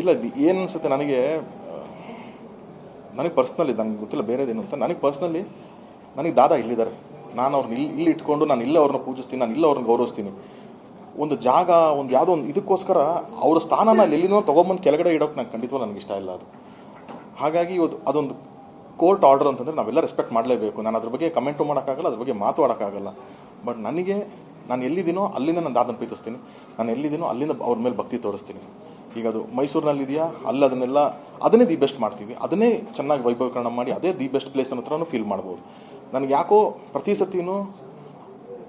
ಇಲ್ಲ ಏನು ಅನ್ಸುತ್ತೆ ನನಗೆ ನನಗೆ ಪರ್ಸ್ನಲಿ ನನಗೆ ಗೊತ್ತಿಲ್ಲ ಬೇರೆದೇನು ಅಂತ. ನನಗೆ ಪರ್ಸ್ನಲಿ ನನಗೆ ದಾದಾ ಇಲ್ಲಿದ್ದಾರೆ. ನಾನು ಅವ್ರನ್ನ ಇಲ್ಲಿ ಇಲ್ಲಿ ಇಟ್ಕೊಂಡು ನಾನು ಇಲ್ಲೇ ಅವ್ರನ್ನ ಪೂಜಿಸ್ತೀನಿ, ನಾನು ಇಲ್ಲೇ ಅವ್ರನ್ನ ಗೌರವಿಸ್ತೀನಿ. ಒಂದು ಜಾಗ, ಒಂದು ಯಾವುದೋ ಒಂದು ಇದಕ್ಕೋಸ್ಕರ ಅವ್ರ ಸ್ಥಾನನ ಅಲ್ಲಿ ಎಲ್ಲಿಂದ ತೊಗೊಂಬಂದು ಕೆಳಗಡೆ ಇಡೋಕೆ ನಂಗೆ ಖಂಡಿತವಾಗಿ ನನಗೆ ಇಷ್ಟ ಇಲ್ಲ ಅದು. ಹಾಗಾಗಿ ಇವತ್ತು ಅದೊಂದು ಕೋರ್ಟ್ ಆರ್ಡರ್ ಅಂತಂದರೆ ನಾವೆಲ್ಲ ರೆಸ್ಪೆಕ್ಟ್ ಮಾಡಲೇಬೇಕು. ನಾನು ಅದ್ರ ಬಗ್ಗೆ ಕಮೆಂಟು ಮಾಡೋಕ್ಕಾಗಲ್ಲ, ಅದ್ರ ಬಗ್ಗೆ ಮಾತಾಡೋಕ್ಕಾಗಲ್ಲ ಬಟ್ ನನಗೆ, ನಾನು ಎಲ್ಲಿದ್ದೀನೋ ಅಲ್ಲಿಂದ ನಾನು ದಾದನ ಪ್ರೀತಿಸ್ತೀನಿ. ನಾನು ಎಲ್ಲಿದ್ದೀನೋ ಅಲ್ಲಿಂದ ಅವ್ರ ಮೇಲೆ ಭಕ್ತಿ ತೋರಿಸ್ತೀನಿ. ಈಗ ಅದು ಮೈಸೂರಿನಲ್ಲಿ ಇದೆಯಾ ಅಲ್ಲಿ ಅದನ್ನೆಲ್ಲ, ಅದನ್ನೇ ದಿ ಬೆಸ್ಟ್ ಮಾಡ್ತೀವಿ. ಅದನ್ನೇ ಚೆನ್ನಾಗಿ ವೈಭವೀಕರಣ ಮಾಡಿ ಅದೇ ದಿ ಬೆಸ್ಟ್ ಪ್ಲೇಸ್ ಅನ್ನೋ ಥರನೂ ಫೀಲ್ ಮಾಡ್ಬೋದು. ನನಗೆ ಯಾಕೋ ಪ್ರತಿ ಸತಿನೂ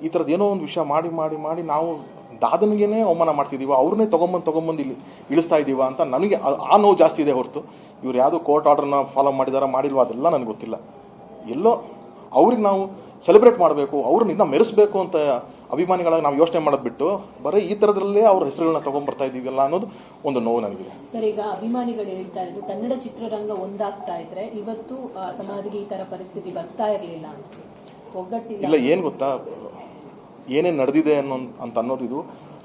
ಈ ಥರದ್ದು ಏನೋ ಒಂದು ವಿಷಯ ಮಾಡಿ ಮಾಡಿ ಮಾಡಿ ನಾವು ದಾದನಿಗೇನೆ ಅವಮಾನ ಮಾಡ್ತಿದ್ದೀವ ಅವ್ರನ್ನೇ ತೊಗೊಂಬಂದು ತೊಗೊಂಬಂದು ಇಲ್ಲಿ ಇಳಿಸ್ತಾ ಇದ್ದೀವ ಅಂತ ನನಗೆ ಆ- ನೋವು ಜಾಸ್ತಿ ಇದೆ ಹೊರತು. ಇವ್ರು ಯಾವುದೋ ಕೋರ್ಟ್ ಆರ್ಡರ್ನ ಫಾಲೋ ಮಾಡಿದಾರ, ಮಾಡಿಲ್ವ ಅದೆಲ್ಲ ನನಗೆ ಗೊತ್ತಿಲ್ಲ. ಎಲ್ಲೋ ಅವ್ರಿಗೆ ನಾವು ಸೆಲೆಬ್ರೇಟ್ ಮಾಡಬೇಕು ಅವ್ರನ್ನ ಇನ್ನೂ ಮೆರೆಸ್ಬೇಕು ಅಂತ ಅಭಿಮಾನಿಗಳಾಗಿ ನಾವು ಯೋಚನೆ ಮಾಡೋದು ಬಿಟ್ಟು ಬರೀ ಈ ಥರದ್ರಲ್ಲೇ ಅವ್ರ ಹೆಸರುಗಳನ್ನ ತೊಗೊಂಬರ್ತಾ ಇದೀವಲ್ಲ ಅನ್ನೋದು ಒಂದು ನೋವು ನನಗಿದೆ. ಸರ್ ಈಗ ಅಭಿಮಾನಿಗಳು ಹೇಳ್ತಾ ಇರೋದು ಕನ್ನಡ ಚಿತ್ರರಂಗ ಒಂದಾಗ್ತಾ ಇದ್ರೆ ಇವತ್ತು ಸಮಾಧಿಗೆ ಈ ತರ ಪರಿಸ್ಥಿತಿ ಬರ್ತಾ ಇರಲಿಲ್ಲ ಅಂತ. ಒಗ್ಗಟ್ಟಿಲ್ಲ. ಇಲ್ಲ ಏನು ಗೊತ್ತಾ? ಏನೇನು ನಡೆದಿದೆ ಅನ್ನೋ ಅಂತ ಅನ್ನೋದು ಇದು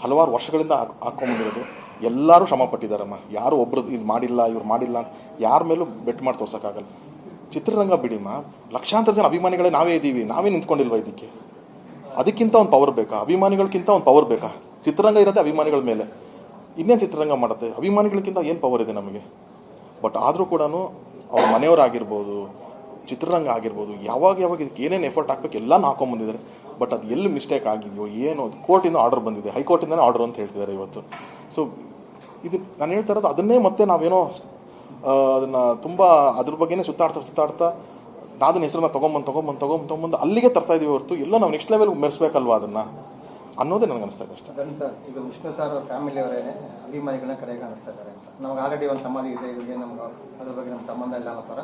ಹಲವಾರು ವರ್ಷಗಳಿಂದ ಹಾಕೊಂಡಿರೋದು ಎಲ್ಲರೂ ಶ್ರಮ ಪಟ್ಟಿದ್ದಾರಮ್ಮ. ಯಾರು ಒಬ್ರು ಇದು ಮಾಡಿಲ್ಲ ಇವ್ರು ಮಾಡಿಲ್ಲ ಅಂತ ಯಾರ ಮೇಲೂ ಬೆಟ್ ಮಾಡಿ ತೋರ್ಸೋಕ್ಕಾಗಲ್ಲ. ಚಿತ್ರರಂಗ ಬಿಡಿಮ್ಮ ಲಕ್ಷಾಂತರ ಜನ ಅಭಿಮಾನಿಗಳೇ ನಾವೇ ಇದ್ದೀವಿ ನಾವೇ ನಿಂತ್ಕೊಂಡಿಲ್ವ ಇದಕ್ಕೆ? ಅದಕ್ಕಿಂತ ಒಂದು ಪವರ್ ಬೇಕಾ? ಅಭಿಮಾನಿಗಳಿಗಿಂತ ಒಂದು ಪವರ್ ಬೇಕಾ? ಚಿತ್ರರಂಗ ಇರೋದೇ ಅಭಿಮಾನಿಗಳ ಮೇಲೆ. ಇನ್ನೇನು ಚಿತ್ರರಂಗ ಮಾಡುತ್ತೆ? ಅಭಿಮಾನಿಗಳಿಗಿಂತ ಏನು ಪವರ್ ಇದೆ ನಮಗೆ? ಬಟ್ ಆದರೂ ಕೂಡ ಅವ್ರ ಮನೆಯವರಾಗಿರ್ಬೋದು ಚಿತ್ರರಂಗ ಆಗಿರ್ಬೋದು, ಯಾವಾಗ ಯಾವಾಗ ಇದಕ್ಕೆ ಏನೇನು ಎಫರ್ಟ್ ಹಾಕ್ಬೇಕು ಎಲ್ಲನೂ ಹಾಕೊಂಬಂದಿದ್ದಾರೆ ಬಟ್ ಅದು ಎಲ್ಲಿ ಮಿಸ್ಟೇಕ್ ಆಗಿದೆಯೋ, ಏನು ಕೋರ್ಟಿಂದ ಆರ್ಡರ್ ಬಂದಿದೆ. ಹೈಕೋರ್ಟಿಂದನೇ ಆರ್ಡರ್ ಅಂತ ಹೇಳ್ತಿದ್ದಾರೆ ಇವತ್ತು. ಸೊ ಇದು ನಾನು ಹೇಳ್ತಾ ಇರೋದು ಅದನ್ನೇ ಮತ್ತೆ ನಾವೇನೋ ಅದನ್ನ ತುಂಬ ಅದ್ರ ಬಗ್ಗೆನೇ ಸುತ್ತಾಡ್ತಾ ಸುತ್ತಾಡ್ತಾ ದಾದನ ಹೆಸರನ್ನ ತೊಗೊಂಬಂದು ತೊಗೊಂಬಂದು ತೊಗೊಂಬಂದು ತೊಗೊಂಬಂದು ಅಲ್ಲಿಗೆ ತರ್ತಾ ಇದೀವಿ ಹೊರತು ಎಲ್ಲ ನಾವು ನೆಕ್ಸ್ಟ್ ಲೆವೆಲ್ ಮೆರೆಸ್ಬೇಕಲ್ವಾ ಅದನ್ನ? ಅನ್ನೋದೇ ನನಗೆ ಅನಿಸ್ತಾ ಇದೆ ಅಷ್ಟೇ. ಈಗ ವಿಷ್ಣು ಸರ್ ಅವ್ರ ಫ್ಯಾಮಿಲಿ ಅವರೇ ಅಭಿಮಾನಿಗಳನ್ನ ಕಡೆ ಕಾಣಿಸ್ತಾ ಇದ್ದಾರೆ ಅಂತ. ನಮ್ಗೆ ಆಲ್ರೆಡಿ ಒಂದು ಸಮಾಧಿ ಇದೆ ಇದ್ರಿಗೆ ನಮ್ಗೆ ಅದ್ರ ಬಗ್ಗೆ ನಮ್ಮ ಸಂಬಂಧ ಇಲ್ಲ ಅನ್ನೋ ಥರ.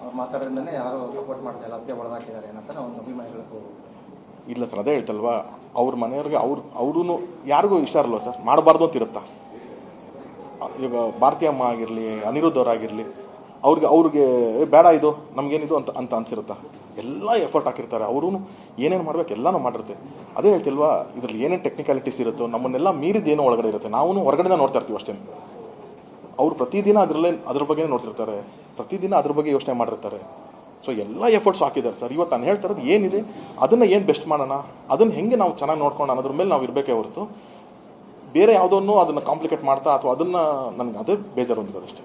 ಅವ್ರು ಮಾತಾಡೋದ್ರಿಂದನೇ ಯಾರು ಸಪೋರ್ಟ್ ಮಾಡ್ತಾ ಇಲ್ಲ ಅದೇ ಒಳಗಾಕಿದ್ದಾರೆ ಏನಂತ ಒಂದು ಅಭಿಮಾನಿಗಳು ಇಲ್ಲ ಸರ್ ಅದೇ ಹೇಳ್ತಲ್ವಾ? ಅವ್ರ ಮನೆಯವ್ರಿಗೆ ಅವ್ರು ಅವ್ರೂ ಯಾರಿಗೂ ಇಷ್ಟ ಇರಲ್ವ ಸರ್. ಮಾಡಬಾರ್ದು ಅಂತ ಇರುತ್ತಾ? ಈಗ ಭಾರತೀಯಮ್ಮ ಆಗಿರಲಿ ಅನಿರುದ್ಧ ಅವರಾಗಿರಲಿ ಅವ್ರಿಗೆ ಅವ್ರಿಗೆ ಬೇಡ ಇದು, ನಮ್ಗೇನಿದು ಅಂತ ಅಂತ ಅನ್ಸಿರುತ್ತಾ? ಎಲ್ಲ ಎಫರ್ಟ್ ಹಾಕಿರ್ತಾರೆ. ಅವರು ಏನೇನು ಮಾಡ್ಬೇಕು ಎಲ್ಲನೂ ಮಾಡಿರುತ್ತೆ. ಅದೇ ಹೇಳ್ತಿಲ್ವಾ, ಇದ್ರಲ್ಲಿ ಏನೇನು ಟೆಕ್ನಿಕಾಲಿಟೀಸ್ ಇರುತ್ತೋ, ನಮ್ಮನ್ನೆಲ್ಲ ಮೀರಿದ ಏನೋ ಒಳಗಡೆ ಇರುತ್ತೆ. ನಾವು ಹೊರಗಡೆ ನೋಡ್ತಾ ಇರ್ತೀವಿ ಅಷ್ಟೇ. ಅವ್ರು ಪ್ರತಿದಿನ ಅದರಲ್ಲೇ, ಅದ್ರ ಬಗ್ಗೆ ನೋಡ್ತಿರ್ತಾರೆ. ಪ್ರತಿದಿನ ಅದ್ರ ಬಗ್ಗೆ ಯೋಚನೆ ಮಾಡಿರ್ತಾರೆ. ಸೊ ಎಲ್ಲ ಎಫರ್ಟ್ಸ್ ಹಾಕಿದ್ದಾರೆ. ಸರ್, ಇವತ್ತು ನಾನು ಹೇಳ್ತಾ ಇರೋದು ಏನಿದೆ, ಅದನ್ನು ಏನು ಬೆಸ್ಟ್ ಮಾಡೋಣ, ಅದನ್ನು ಹೆಂಗೆ ನಾವು ಚೆನ್ನಾಗಿ ನೋಡ್ಕೊಂಡು ಅನ್ನೋದ್ರ ಮೇಲೆ ನಾವು ಇರಬೇಕೇ ಹೊರತು, ಬೇರೆ ಯಾವುದನ್ನು ಅದನ್ನು ಕಾಂಪ್ಲಿಕೇಟ್ ಮಾಡ್ತಾ ಅಥವಾ ಅದನ್ನು ನನಗೆ ಅದೇ ಬೇಜಾರು ಹೊಂದಿರೋದು ಅಷ್ಟೇ.